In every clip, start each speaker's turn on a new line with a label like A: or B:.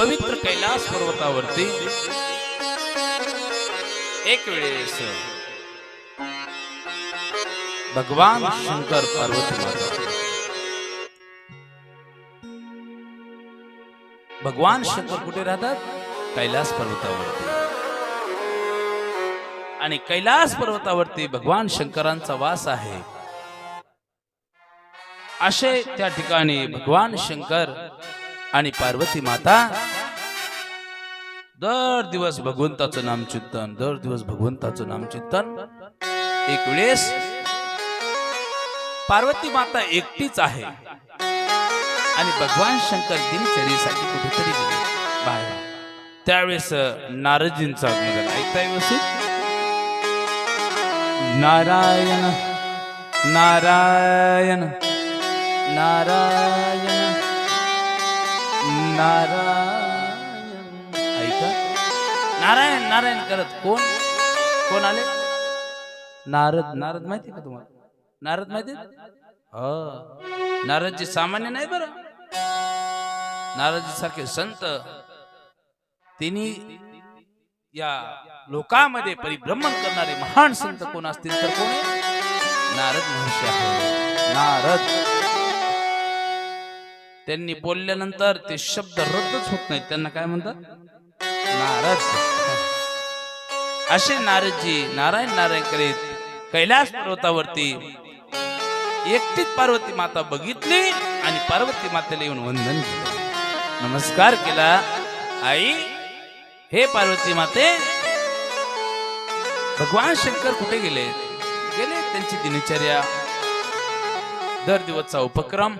A: पवित्र कैलास पर्वतावरती एक वेळेस भगवान शंकर पार्वती माता। भगवान शंकर कुठे राहतात? कैलास पर्वतावरती। आणि कैलास पर्वतावरती भगवान शंकरांचा वास आहे। असे त्या ठिकाणी भगवान शंकर आणि पार्वती माता दर दिवस भगवंताचं नामचिंतन दर दिवस भगवंताचं नामचिंतन एक वेळेस पार्वती माता एकटीच आहे. आणि भगवान शंकर दिनचर्येसाठी कुठेतरी गेले. बाहेर. त्यावेळेस नारजींचा आगमन ऐकता व्यवस्थित? नारायण नारायण नारायण नारायण. नारायण नारायण करत. कोण? कोण आले? नारद नारद माहिती का तुम्हाला? नारद माहिती हो. नारदजी सामान्य नाही बरं. नारदजी सारखे संत. तिनी या लोकामध्ये परिभ्रमण करणारे महान संत कोण असतील तर कोण नारद महर्षी आहे नारद. त्यांनी बोलल्यानंतर ते शब्द रद्दच होत नाहीत. त्यांना काय म्हणतात? नारद. असे नारदजी नारायण नारायण करीत कैलास पर्वतावरती एकटीच पार्वती माता बघितली आणि पार्वती मातेला येऊन वंदन केलं. नमस्कार केला. आई हे पार्वती माते भगवान शंकर कुठे गेले? गेले त्यांची दिनचर्या दर दिवसचा उपक्रम.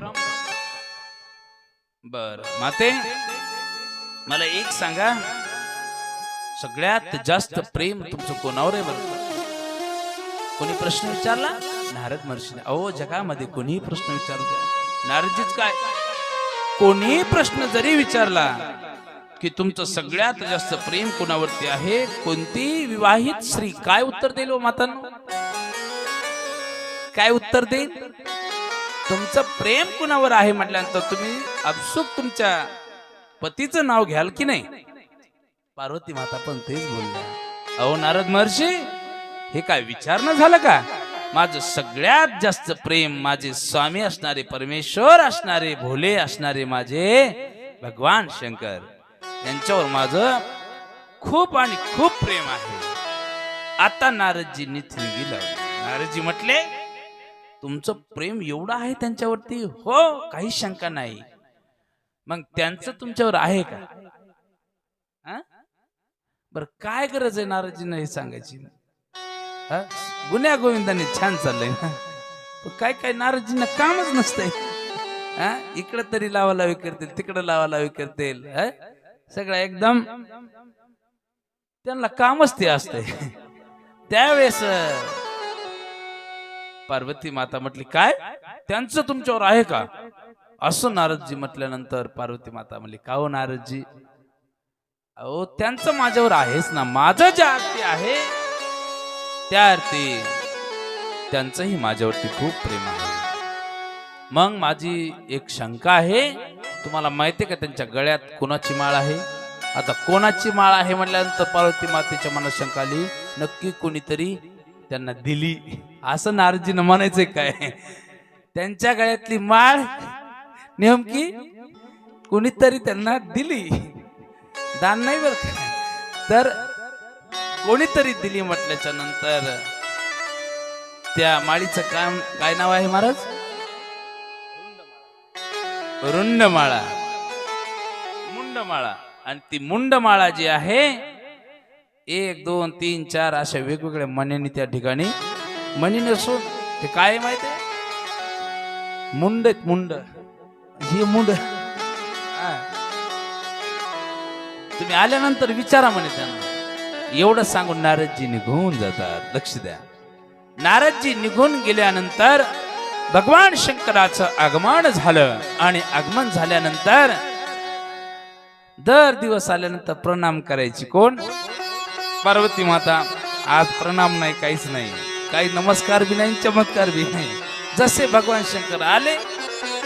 A: बर माते मला एक सांगा. सगळ्यात जास्त प्रेम तुमचं कोणावर आहे बरं? कोणी प्रश्न विचारला? नारद महर्षीने. अहो जगामध्ये कोणीही प्रश्न विचारू द्या. नारदजीच काय? कोणीही प्रश्न जरी विचारला की तुमचं सगळ्यात जास्त प्रेम कोणावरती आहे? कोणती विवाहित स्त्री काय उत्तर देईल हो मातांनो? काय उत्तर देईल? तुमचं प्रेम कुणावर आहे म्हटल्यानंतर तुम्ही अपसुक तुमच्या पतीचं नाव घ्याल की नाही? पार्वती माता पण तेच बोलल्या. अहो नारद महर्षी हे काय विचार न झालं का? माझं सगळ्यात जास्त प्रेम माझे स्वामी असणारे परमेश्वर असणारे भोले असणारे माझे भगवान शंकर. यांच्यावर माझं खूप आणि खूप प्रेम आहे. आता नारदजींनी थिंगी लावली नारदजी म्हटले तुमचं प्रेम एवढं आहे त्यांच्यावरती? हो काही शंका नाही. मग त्यांचं तुमच्यावर आहे का? हा? बर काय गरज आहे नारदजींना हे सांगायची? हा? गुन्ह्या गोविंदाने छान चाललंय ना. काय काय नारदजींना कामच नसतंय. हा? इकडं तरी लावा लावी करतील तिकडं लावा लावी करतील सगळं एकदम त्यांना कामच ते असतंय. त्यावेळेस पार्वती माता म्हटली काय? त्यांचं तुमच्यावर आहे का? असं नारदजी म्हटल्यानंतर पार्वती माता म्हणली का हो नारदजी? अहो त्यांचं माझ्यावर आहेच ना. माझं ज्या अर्थी आहे त्या अर्थी त्यांचंही माझ्यावरती खूप प्रेम आहे. मग माझी एक शंका आहे तुम्हाला माहिती आहे का त्यांच्या गळ्यात कोणाची माळ आहे? आता कोणाची माळ आहे म्हटल्यानंतर पार्वती मातेच्या मनात शंका आली. नक्की कोणीतरी त्यांना दिली. असं नारजीनं म्हणायचंय काय? त्यांच्या गळ्यातली माळ नेमकी कोणीतरी त्यांना दिली. दान नाही बर तर कोणीतरी दिली म्हटल्याच्या नंतर त्या माळीचं काम काय नाव आहे महाराज? रुंडमाळा. मुंडमाळा. आणि ती मुंडमाळा जी आहे एक दोन तीन चार अशा वेगवेगळ्या मनीने त्या ठिकाणी मणी नसून ते काय माहिती मुंड मुंड. ही मुंड तुम्ही आल्यानंतर विचारा म्हणे त्यांना. एवढं सांगून नारदजी निघून जातात. लक्ष द्या. नारदजी निघून गेल्यानंतर भगवान शंकराचं आगमन झालं. आणि आगमन झाल्यानंतर दर दिवस आल्यानंतर प्रणाम करायची कोण? पार्वती माता आज प्रणाम नाही काहीच नाही. काही नमस्कार बी नाही चमत्कार बी नाही. जसे भगवान शंकर आले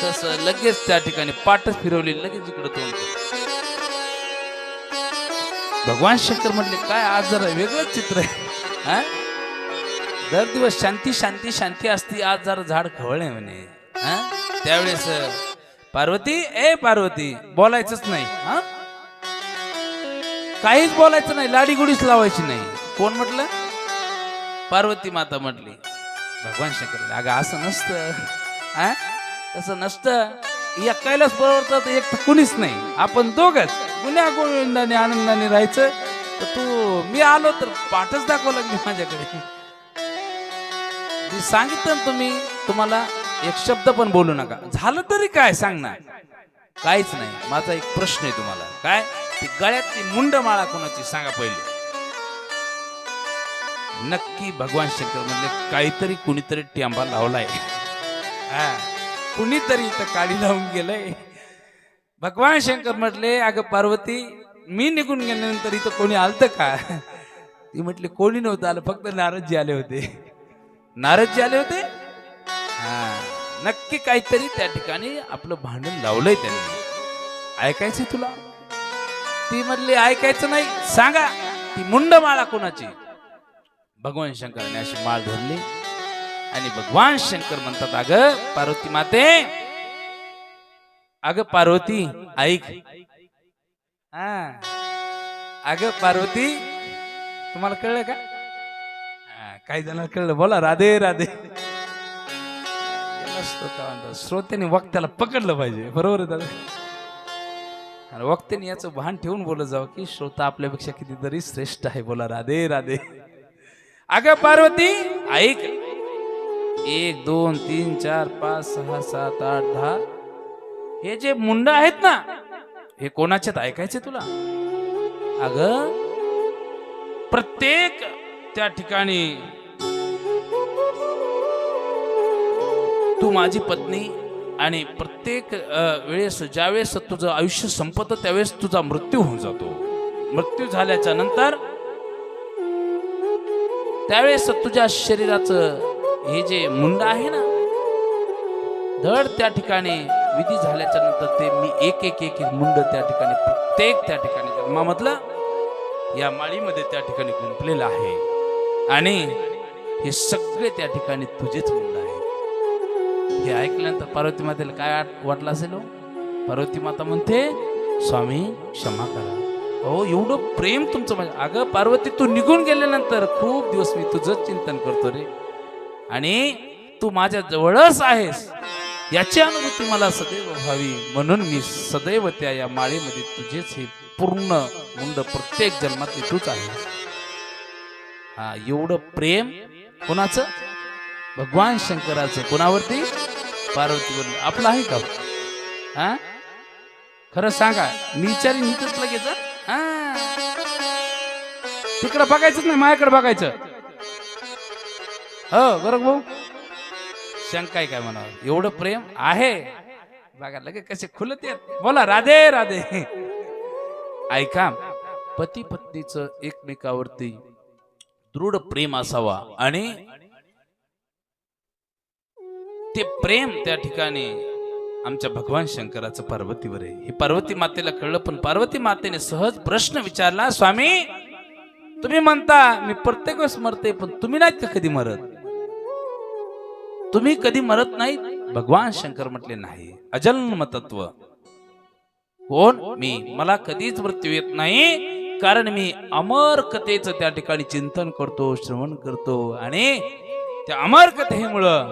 A: तसं लगेच त्या ठिकाणी पाठच फिरवली लगेच इकडे तोंड भगवान शंकर म्हटले काय आज जरा वेगळंच चित्र आहे. हा? दर दिवस शांती शांती शांती असती आज जरा झाड खवळे म्हणे. हा? त्यावेळेस पार्वती ए पार्वती बोलायचंच नाही. हा? काहीच बोलायचं नाही लाडी गुडीच लावायची नाही. कोण म्हटलं? पार्वती माता म्हटली. भगवान शंकर अगं असं नसतं. हा? तसं नसतं. एकायलाच बरोबर एक तर कुणीच नाही. आपण दोघच. गुन्ह्या गोविंदाने आनंदाने राहायचं. तर तू मी आलो तर पाठच दाखवा लागली माझ्याकडे. मी सांगितलं तुम्ही तुम्हाला एक शब्द पण बोलू नका. झालं तरी काय सांग ना काहीच नाही. माझा एक प्रश्न आहे तुम्हाला. काय? ती गळ्यातली मुंड माळा कोणाची? सांगा पहिले. नक्की भगवान शंकर म्हणजे काहीतरी कुणीतरी टेंबा लावलाय. हा. कुणीतरी इथं काडी लावून गेलंय. भगवान शंकर म्हटले अगं पार्वती मी निघून गेल्यानंतर इथं कोणी आलतं का? ती म्हटली कोणी नव्हतं आलं फक्त नारदजी आले होते. नारदजी आले होते? हा. नक्की काहीतरी त्या ठिकाणी आपलं भांडण लावलंय त्यांनी. ऐकायचं तुला? ती म्हटली ऐकायचं नाही सांगा. ती मुंड माळा कोणाची? भगवान शंकराने अशी माळ धरली. आणि भगवान शंकर म्हणतात अगं पार्वती माते अगं पार्वती ऐक. हा. अगं पार्वती. तुम्हाला कळलं का? हा, काही जणांना कळलं. बोला राधे राधे. श्रोत्याने वक्त्याला पकडलं पाहिजे. बरोबर आहे दादा? आणि वक्त्याने याचं भान ठेवून बोलत जावं की श्रोता आपल्यापेक्षा कितीतरी श्रेष्ठ आहे. बोला राधे राधे. अगं पार्वती ऐक. एक दोन तीन चार पाच सहा सात आठ दहा. हे जे मुंड आहेत ना हे कोणाच्यात ऐकायचे तुला? अग प्रत्येक त्या ठिकाणी तू माझी पत्नी आणि प्रत्येक वेळेस ज्यावेळेस तुझं आयुष्य संपतं त्यावेळेस तुझा मृत्यू होऊन जातो. मृत्यू झाल्याच्यानंतर त्यावेळेस तुझ्या शरीराचं हे जे मुंड आहे ना धड त्या ठिकाणी विधी झाल्याच्यानंतर ते मी एक एक एक एक मुंड त्या ठिकाणी प्रत्येक त्या ठिकाणी जन्मामधलं या माळीमध्ये त्या ठिकाणी गुंतलेलं आहे. आणि हे सगळे त्या ठिकाणी तुझेच मुंड आहे हे ऐकल्यानंतर पार्वती मातेला काय वाटलं असेल हो? पार्वती माता म्हणते स्वामी क्षमा करा. हो एवढं प्रेम तुमचं म्हणजे अगं पार्वती तू निघून गेल्यानंतर खूप दिवस मी तुझंच चिंतन करतो रे. आणि तू माझ्या जवळच आहेस. याची अनुभूती मला सदैव व्हावी. म्हणून मी सदैव त्या या माळेमध्ये तुझेच हे पूर्ण मुंड प्रत्येक जन्मातली तूच आहे. हा एवढं प्रेम कोणाचं? भगवान शंकराचं. कोणावरती? पार्वतीवर आपलं आहे का? हा? खरं सांगा मी विचारीन इथंच लगेच हा. तिकडं बघायचंच नाही माझ्याकडे बघायचं. हो बरोबर भाऊ? शंका आहे काय म्हणावं? एवढं प्रेम आहे? बघा लगे कसे खुलत येत बोला राधे राधे. ऐका पती पत्नीचं एकमेकावरती दृढ प्रेम असावा आणि ते प्रेम त्या ठिकाणी आमच्या भगवान शंकराचं पार्वतीवर आहे. हे पार्वती मातेला कळलं पण पार्वती मातेने सहज प्रश्न विचारला स्वामी तुम्ही म्हणता मी प्रत्येक वेळेस मरते पण तुम्ही नाहीत का कधी मरत? तुम्ही कधी मरत नाही भगवान शंकर म्हटले नाही. अजन्म तत्व कोण? मी. मला कधीच मृत्यू येत नाही कारण मी अमर कथेच त्या ठिकाणी चिंतन करतो श्रवण करतो आणि त्या अमर कथेमुळं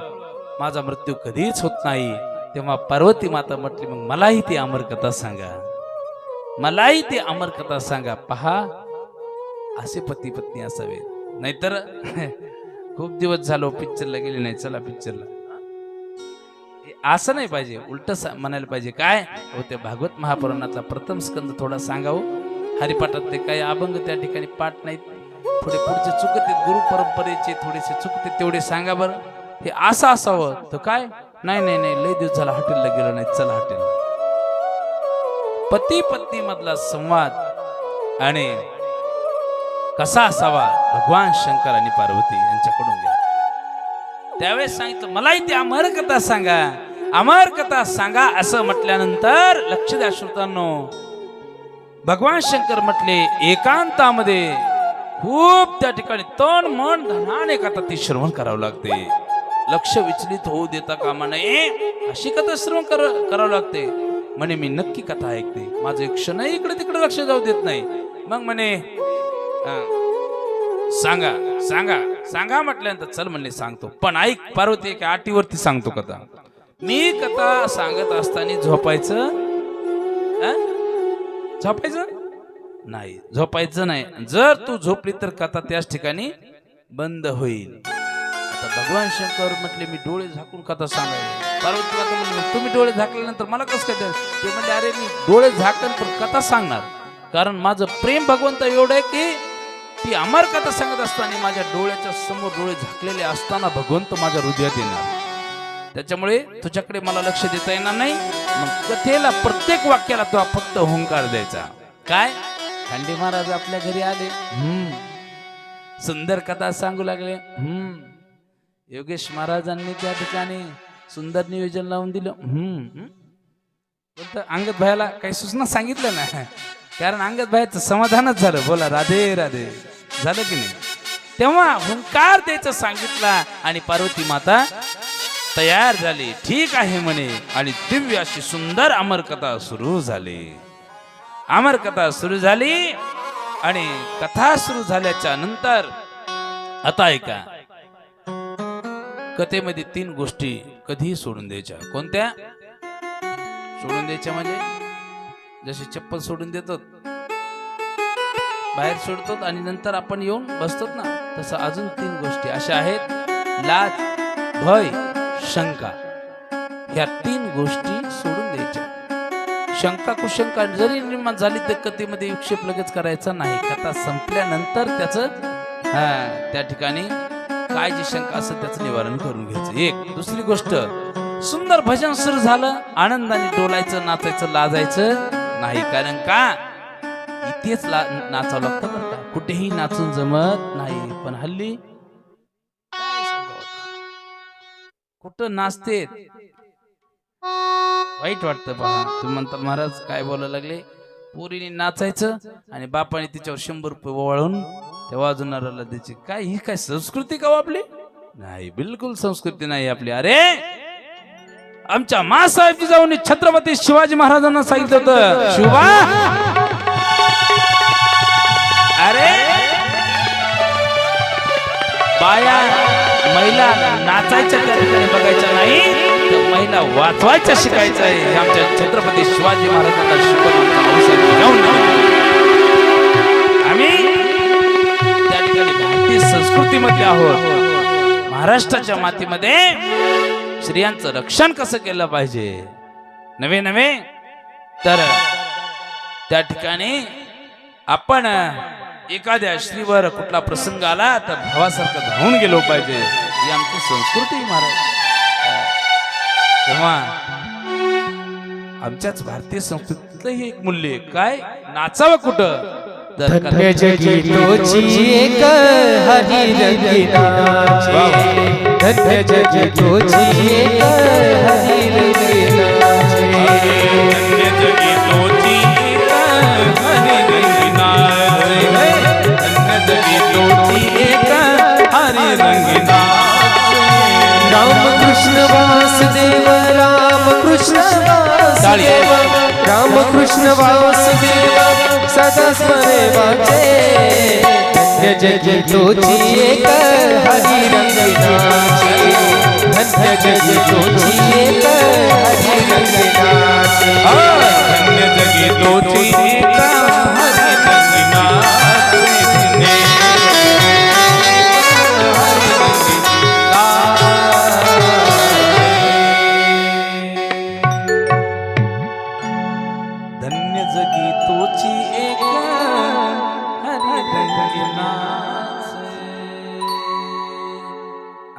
A: माझा मृत्यू कधीच होत नाही. तेव्हा पार्वती माता म्हटली मग मलाही ती अमर कथा सांगा. मलाही ती अमर कथा सांगा. पहा असे पती पत्नी असावेत. नाहीतर खूप दिवस झालो हो पिक्चरला गेले नाही. चला पिक्चरला हे असं नाही पाहिजे. उलट म्हणायला पाहिजे. काय? होते भागवत महापुराणातला प्रथम स्कंद थोडा सांगावं. हरिपाठात ते काही अभंग त्या ठिकाणी पाठ नाहीत. थोडे पुढचे चुकते गुरु परंपरेचे थोडेसे चुकते तेवढे सांगा बरं. हे असं असावं. तर काय? नाही नाही नाही. लय दिवस झाला हॉटेलला गेलो नाही. चला हॉटेलला. पती पत्नी मधला संवाद आणि कसा असावा? भगवान शंकर आणि पार्वती यांच्याकडून घ्या. त्यावेळेस सांगितलं मलाही ती अमर कथा सांगा. अमर कथा सांगा असं म्हटल्यानंतर लक्ष द्या श्रोतांनो. भगवान शंकर म्हटले एकांतामध्ये खूप त्या ठिकाणी तन मन धनाने कथा ती श्रवण करावं लागते. लक्ष विचलित होऊ देता कामा नये अशी कथा श्रवण कर करावं लागते. म्हणे मी नक्की कथा ऐकते. माझं क्षणही इकडे तिकडे लक्ष जाऊ देत नाही. मग म्हणे सांगा सांगा सांगा म्हटल्यानंतर चल म्हणले सांगतो. पण ऐक पार्वती एका आटीवरती सांगतो कथा. मी कथा सांगत असताना झोपायचं? झोपायचं? नाही झोपायचं नाही. जर तू झोपली तर कथा त्याच ठिकाणी बंद होईल. आता भगवान शंकर म्हटले मी डोळे झाकून कथा सांगायला पार्वती कथा म्हणले तुम्ही डोळे झाकल्यानंतर मला कसं काय ते म्हणले अरे मी डोळे झाकन पण कथा सांगणार. कारण माझं प्रेम भगवंत एवढं आहे की ती अमर कथा सांगत असताना माझ्या डोळ्याच्या समोर डोळे झाकलेले असताना भगवंत माझ्या हृदयात येणार. त्याच्यामुळे तुझ्याकडे मला लक्ष देता येणार नाही. मग कथेला प्रत्येक वाक्याला तो फक्त हुंकार द्यायचा. काय? खांडे महाराज आपल्या घरी आले. हम्म. सुंदर कथा सांगू लागले. हम्म. योगेश महाराजांनी त्या ठिकाणी सुंदर नियोजन लावून दिलं. हम्म. अंगद भाईला काही सूचना सांगितलं ना कारण अंगद बाहेरचं समाधानच झालं. बोला राधे राधे. झालं की नाही? तेव्हा हुंकार द्यायचं सांगितला आणि पार्वती माता तयार झाली. ठीक आहे म्हणे. आणि दिव्य अशी सुंदर अमर कथा सुरू झाली. अमर कथा सुरू झाली आणि कथा सुरू झाल्याच्यानंतर आता ऐका. कथेमध्ये तीन गोष्टी कधीही सोडून द्यायच्या. कोणत्या? सोडून द्यायच्या म्हणजे? जशी चप्पल सोडून देतात बाहेर सोडतात आणि नंतर आपण येऊन बसतात ना तसं अजून तीन गोष्टी अशा आहेत. लाज भय शंका ह्या तीन गोष्टी सोडून द्यायच्या. शंका कुशंका जरी निर्माण झाली तर कथेमध्ये विक्षेप लगेच करायचा नाही. कथा संपल्यानंतर त्याचं हा त्या ठिकाणी काय जी शंका असेल त्याचं निवारण करून घ्यायचं. एक दुसरी गोष्ट सुंदर भजन सुरू झालं. आनंदाने डोलायचं नाचायचं लाजायचं. नाही कारण का? इथेच ला नाचावं लागतं बरं का. कुठेही नाचून जमत नाही पण हल्ली कुठं नाचते? वाईट वाटतं बघा तुम्ही म्हणता महाराज काय बोलायला लागले? पोरीने नाचायचं आणि बापाने तिच्यावर शंभर रुपये वळून त्या वाजवणाऱ्याला द्यायची. काय ही काय संस्कृती का हो आपली? नाही बिलकुल संस्कृती नाही आपली. अरे! आमच्या मासाहेबजी जाऊन छत्रपती शिवाजी महाराजांना सांगितलं होतं. शिवा. अरे. बाया महिला नाचायच्या त्या ठिकाणी बघायच्या नाही तर महिला वाचवायच्या शिकायचं आहे. हे आमच्या छत्रपती शिवाजी महाराजांना शिकवलं आम्ही त्या ठिकाणी भारतीय संस्कृतीमध्ये आहोत. महाराष्ट्राच्या मातीमध्ये स्त्रियांचं रक्षण कसं केलं पाहिजे? नवे नवे तर त्या ठिकाणी आपण एखाद्या स्त्रीवर कुठला प्रसंग आला तर भावासारखं धावून गेलो पाहिजे ही आमची संस्कृती महाराज. तेव्हा आमच्याच भारतीय संस्कृतीतलं हे एक मूल्य आहे. काय? नाचावं कुठं?
B: जगी तोची एक हरी रंगिनाची धन्य जगी तोची एक हरी रंगिनाची
A: धन्य जगी तोची एक हरी रंगिनाचे. धन्य जगी तोची एक हरी रंगिनाचे.
B: वासुदेव राम कृष्ण वासुदेव सदा स्मरे वाचे. धन्य जगी तोची एक हरी रंगिनाची धन्य जगी तोची एक हरी रंगिनाची
A: धन्य जगी तोची एक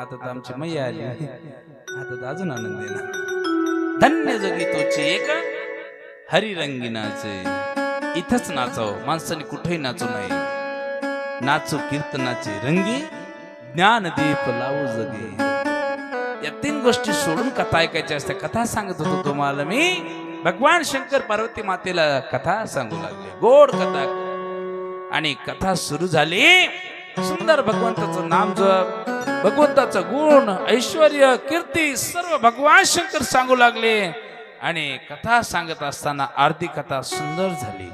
A: आता तर आमची मैया आली. आता तर अजून आनंद ना धन्य जगी तोची एक हरी रंगिनाचे इथंच नाचावं माणसाने कुठेही नाचू नये. नाचू कीर्तनाचे रंगी ज्ञान दीप लावू जगे. या तीन गोष्टी सोडून कथा ऐकायच्या असत्या. कथा सांगत होतो तुम्हाला मी. भगवान शंकर पार्वती मातेला कथा सांगू लागले. गोड कथा. आणि कथा सुरू झाली. सुंदर भगवंताचं नाम जप भगवंताचं गुण ऐश्वर कीर्ती सर्व भगवान शंकर सांगू लागले. आणि कथा सांगत असताना अर्धी कथा सुंदर झाली.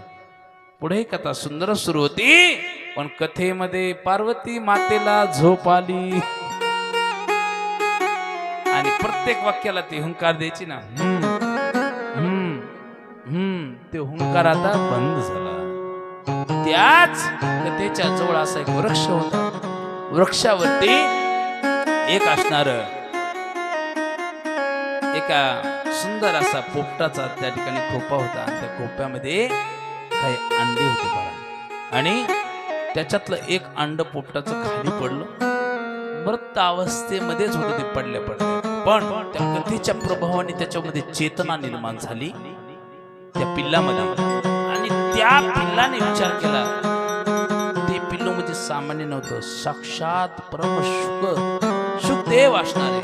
A: पुढे कथा सुंदर सुरू होती पण कथेमध्ये पार्वती मातेला झोप आली. आणि प्रत्येक वाक्याला ती हुंकार द्यायची ना. हम्म, हम्म, हम्म. ते हुंकार आता बंद झाला. त्याच कथेच्या जवळ असा एक वृक्ष होता. वृक्षावरती एक असणार एका सुंदर असा पोपटाचा त्या ठिकाणी खोपा होता. आणि त्या खोप्यामध्ये काही अंडे होते बाळा आणि त्याच्यातलं एक अंड पोपटाचं खाली पडलं. मृत अवस्थेमध्येच होतं ते पडले पडले. पण त्या कथेच्या प्रभावाने त्याच्यामध्ये चेतना निर्माण झाली. त्या पिल्लामध्ये. त्या पिल्लाने विचार केला. ते पिल्लू म्हणजे सामान्य नव्हतं. साक्षात परम शुक शुकदेव असणारे.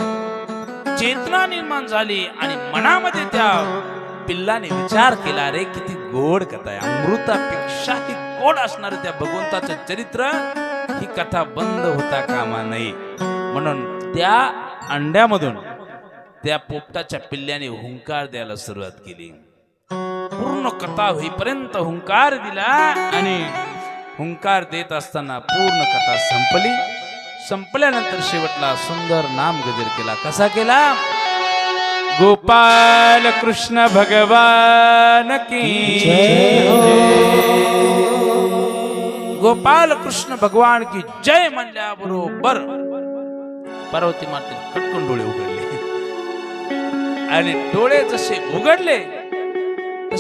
A: चेतना निर्माण झाली आणि मनामध्ये त्या पिल्लाने विचार केला रे किती गोड कथा आहे. अमृतापेक्षाही गोड असणार त्या भगवंताचं चरित्र? ही कथा बंद होता कामा नये. म्हणून त्या अंड्यामधून त्या पोपटाच्या पिल्ल्याने हुंकार द्यायला सुरुवात केली. कथा होईपर्यंत हुंकार दिला आणि हुंकार देत असताना पूर्ण कथा संपली. संपल्यानंतर शेवटला सुंदर नाम गजर केला. कसा केला? गोपाल कृष्ण भगवान की गोपाल कृष्ण भगवान की जय म्हणल्याबरोबर पार्वती माते कटकून डोळे उघडले. आणि डोळे जसे उघडले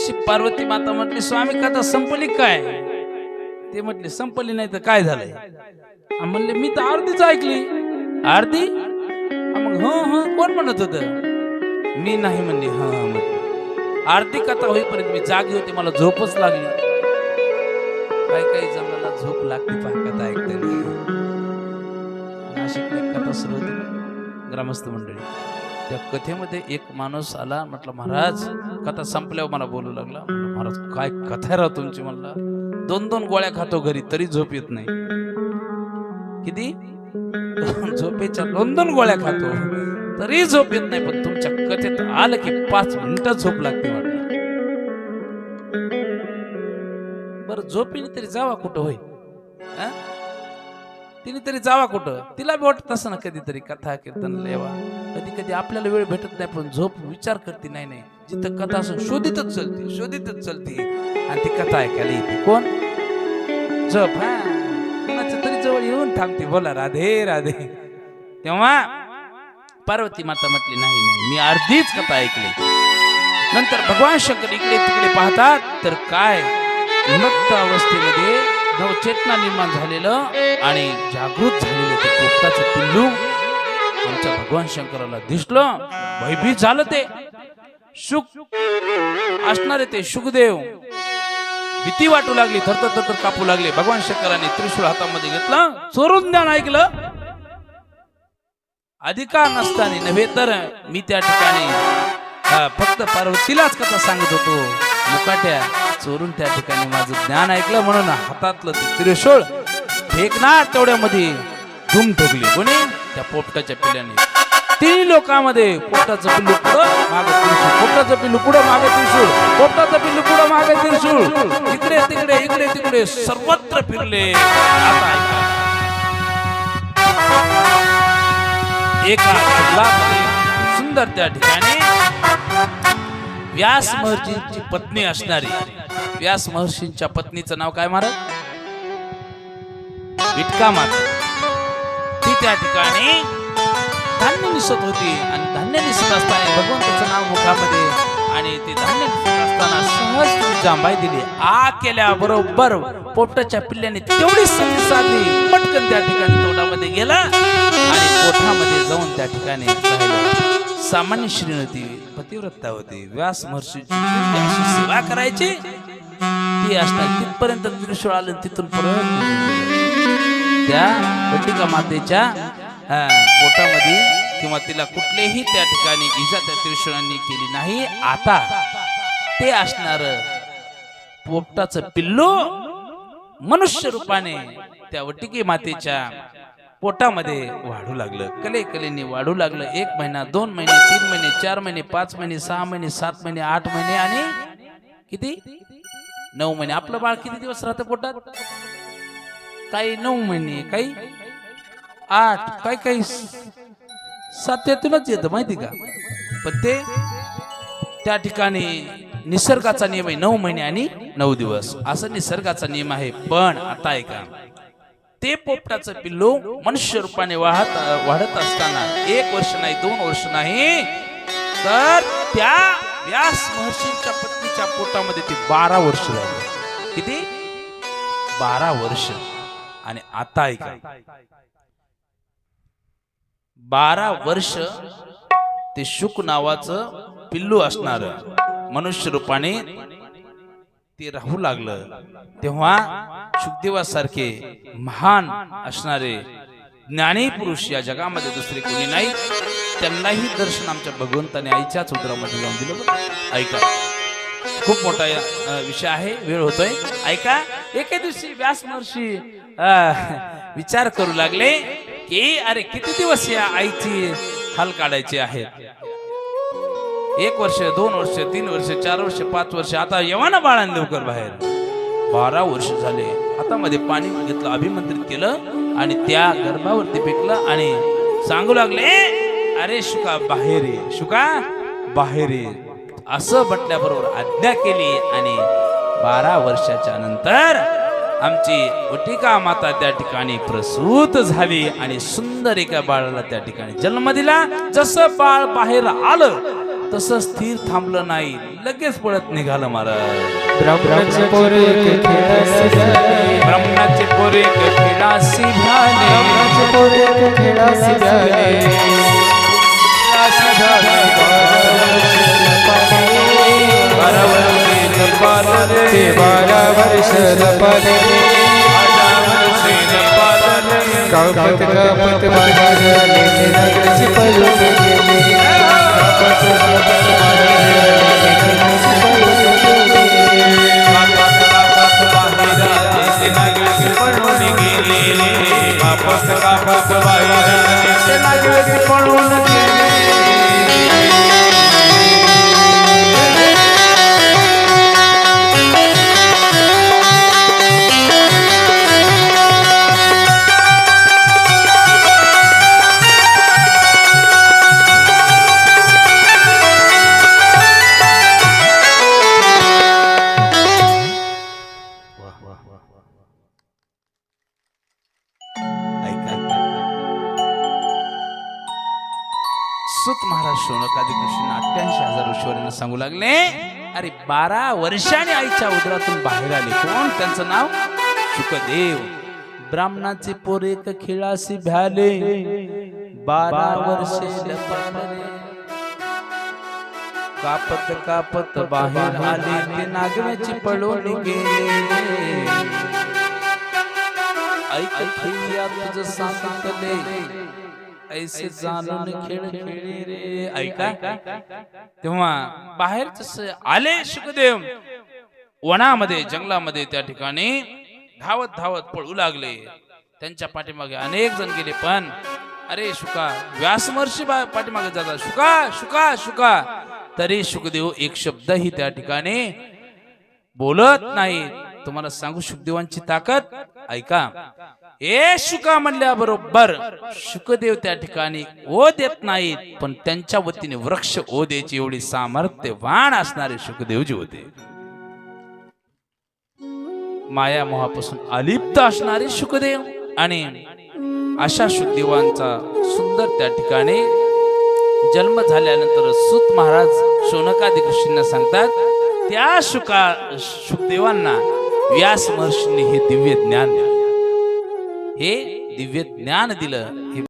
A: तशी पार्वती माता म्हटली स्वामी कथा संपली काय? ते म्हटले संपली नाही तर काय झालंय? म्हणले मी तर आरतीच ऐकली. आरती? मग ह ह कोण म्हणत होत? मी नाही म्हणले ह म्हटलं. आरती कथा होईपर्यंत मी जागी होती मला झोपच लागली. काही काही जणांना झोप लागते पहा कथा ऐकताना. नाशिकला कथा सुरू होती. ग्रामस्थ मंडळी त्या कथेमध्ये एक माणूस आला म्हटलं महाराज कथा संपल्यावर मला बोलू लागला. महाराज काय कथा आहे तुमची? म्हणला दोन दोन गोळ्या खातो घरी तरी झोप येत नाही. किती? झोपेच्या दोन दोन गोळ्या खातो तरी झोप येत नाही पण तुमच्या कथेत आलं की पाच मिनिटं झोप लागते म्हटलं बरं झोपीने तरी जावा कुठं होय? तिने तरी जावा कुठं? तिला बी वाटत असं ना कधीतरी कथा कीर्तन लेवा. कधी कधी आपल्याला वेळ भेटत नाही पण झोप विचार करते नाही नाही. जिथं कथा असं शोधितच चलते शोधितच चलते. आणि ती कथा ऐकायला येते. कोण? जप हा. कोणाच्या तरी जवळ येऊन थांबते. बोला राधे राधे. तेव्हा पार्वती माता म्हटली नाही नाही मी अर्धीच कथा ऐकली. नंतर भगवान शंकर इकडे तिकडे पाहतात. तर काय? मृत अवस्थेमध्ये नवचेतना निर्माण झालेलं आणि जागृत झालेलं ते पोपटाचं पिल्लू आमच्या भगवान शंकराला दिसलं. भयभीत झालं ते. शुक असणारे ते शुकदेव. भीती वाटू लागली थरथर थरथर कापू लागले. भगवान शंकराने त्रिशूळ हातामध्ये घेतलं. चोरून ज्ञान ऐकलं. अधिकार नसताना नव्हे तर मी त्या ठिकाणी फक्त पार्वतीलाच कथा सांगत होतो. मुकाट्या चोरून त्या ठिकाणी माझं ज्ञान ऐकलं म्हणून हातातलं ते त्रिशूळ फेकणार तेवढ्यामध्ये धूम ठोकली. कोणी? त्या पोपटाच्या पिल्याने. तिन्ही लोकांमध्ये पोटाचं पिल्लू पुढं मागे तिरसूळ पोटाचं पिल्लू पुढं मागे तिरसूळ पोटाचं पिल्लू पुढं मागे तिरसूळ इकडे तिकडे इकडे तिकडे सर्वत्र फिरले. आता एका सुंदर त्या ठिकाणी व्यास महर्षींची पत्नी असणारी व्यास महर्षींच्या पत्नीचं नाव काय महाराज? विटका माता. ती त्या ठिकाणी धान्य निसत होती आणि धान्य निसत असताना भगवंताचं नाव मुखामध्ये आणि ते धान्य निसत असताना सहज जांभाई दिली. आ केल्या बरोबर पिल्ल्याने तेवढी संधी साधली. पटकन त्या ठिकाणी तोंडामध्ये गेला आणि पोटामध्ये जाऊन त्या ठिकाणी राहिलं सामान्य होती पतिव्रता होती. व्यास महर्षीची सेवा करायची ती असणार तिथपर्यंत त्रिशूळ आलं तिथून परत त्या वटिका मातेच्या अं, पोटामध्ये किंवा तिला कुठलेही त्या ठिकाणी इजा त्या त्रिशूळांनी केली नाही आता ते असणार पोपटाचं पिल्लू मनुष्य रूपाने त्या वटिकी मातेच्या पोटामध्ये वाढू लागलं. कले कलेने वाढू लागलं. एक महिना दोन महिने तीन महिने चार महिने पाच महिने सहा महिने सात महिने आठ महिने आणि किती? नऊ महिने. आपलं बाळ किती दिवस राहतं पोटात? काही नऊ महिने काही आठ काही काही सातव्यातूनच येतं माहिती का? पण ते त्या ठिकाणी निसर्गाचा नियम आहे नऊ महिने आणि नऊ दिवस. असं निसर्गाचा नियम आहे पण आता ऐका ते पोपटाचं पिल्लू मनुष्य रूपाने वाहत वाढत असताना एक वर्ष नाही दोन वर्ष नाही तर त्या व्यास महर्षींच्या पत्नीच्या पोटामध्ये ते बारा वर्ष राहिले. किती? बारा वर्ष. आणि आता ऐका बारा वर्ष ते शुक नावाचं पिल्लू असणार. मनुष्य रूपाने ते राहू लागलं. तेव्हा शुकदेवासारखे महान असणारे ज्ञानी पुरुष या जगामध्ये दुसरे कोणी नाही. त्यांनाही दर्शन आमच्या भगवंताने आईच्याच उदरामध्ये जाऊन दिलं ऐका. खूप मोठा विषय आहे. वेळ होतोय. ऐका. एके दिवशी व्यास महर्षी विचार करू लागले. की अरे किती दिवस या आईची हाल काढायची आहेत एक वर्ष दोन वर्ष तीन वर्ष चार वर्ष पाच वर्ष आता येवा ना बाळान लवकर बाहेर. बारा वर्ष झाले. हातामध्ये पाणी घेतलं अभिमंत्रित केलं आणि त्या गर्भावरती फेकलं आणि सांगू लागले अरे शुका बाहेर ये शुका बाहेर ये. असं म्हटल्याबरोबर आज्ञा केली आणि बारा वर्षाच्या नंतर आमची वटिका माता त्या ठिकाणी प्रसूत झाली आणि सुंदर एका बाळाला त्या ठिकाणी जन्म दिला. जसं बाळ बाहेर आलं तसं स्थिर थांबलं नाही. लगेच पळत निघालं महाराज.
B: ब्रह्मच पोरे खेळासी झाले
A: ब्रह्माचे पोरे खेळासी झाले
B: ब्रह्मच पोरे खेळासी झाले ते बारा वर्ष लपाले कापत कापत बाहेर आले ते नगरची पळून गेले कापत कापत
A: सुत महाराज शौनकादी कृष्ण अठ्ठ्याऐंशी हजार ऋषीवरांना सांगू लागले. अरे बारा वर्षाने आईच्या उदरातून बाहेर आले. कोण? त्यांचं नाव शुकदेव. ब्राह्मणाचे पोरेक खिळासी भ्याले. बारा वर्षे कापत कापत बाहेर आले. ते नागव्याची पळून गेले. ऐक तुझं सांगितले. ऐसे जाणून खेळ खेळले रे. ऐका तेव्हा बाहेर जसं आले सुखदेव वनामध्ये जंगलामध्ये त्या ठिकाणी धावत धावत पळू लागले. त्यांच्या पाठीमागे अनेक जण गेले पण अरे शुका व्यासमर्षी पाठीमागे जातात शुका शुका शुका. तरी सुखदेव एक शब्दही त्या ठिकाणी बोलत नाही तुम्हाला सांगू शुकदेवांची ताकद? ऐका. ए शुका म्हणल्याबरोबर शुकदेव त्या ठिकाणी ओ देत नाहीत पण त्यांच्या वतीने वृक्ष ओ द्यायची एवढी सामर्थ्यवान असणारे शुकदेवजी होते. माया मोहापासून अलिप्त असणारे शुकदेव आणि अशा शुकदेवांचा सुंदर त्या ठिकाणी जन्म झाल्यानंतर सुत महाराज शौनकादी ऋषींना सांगतात त्या शुका शुकदेवांना व्यास महर्षींनी हे दिव्य ज्ञान दिलं. हे दिव्य ज्ञान दिलं हे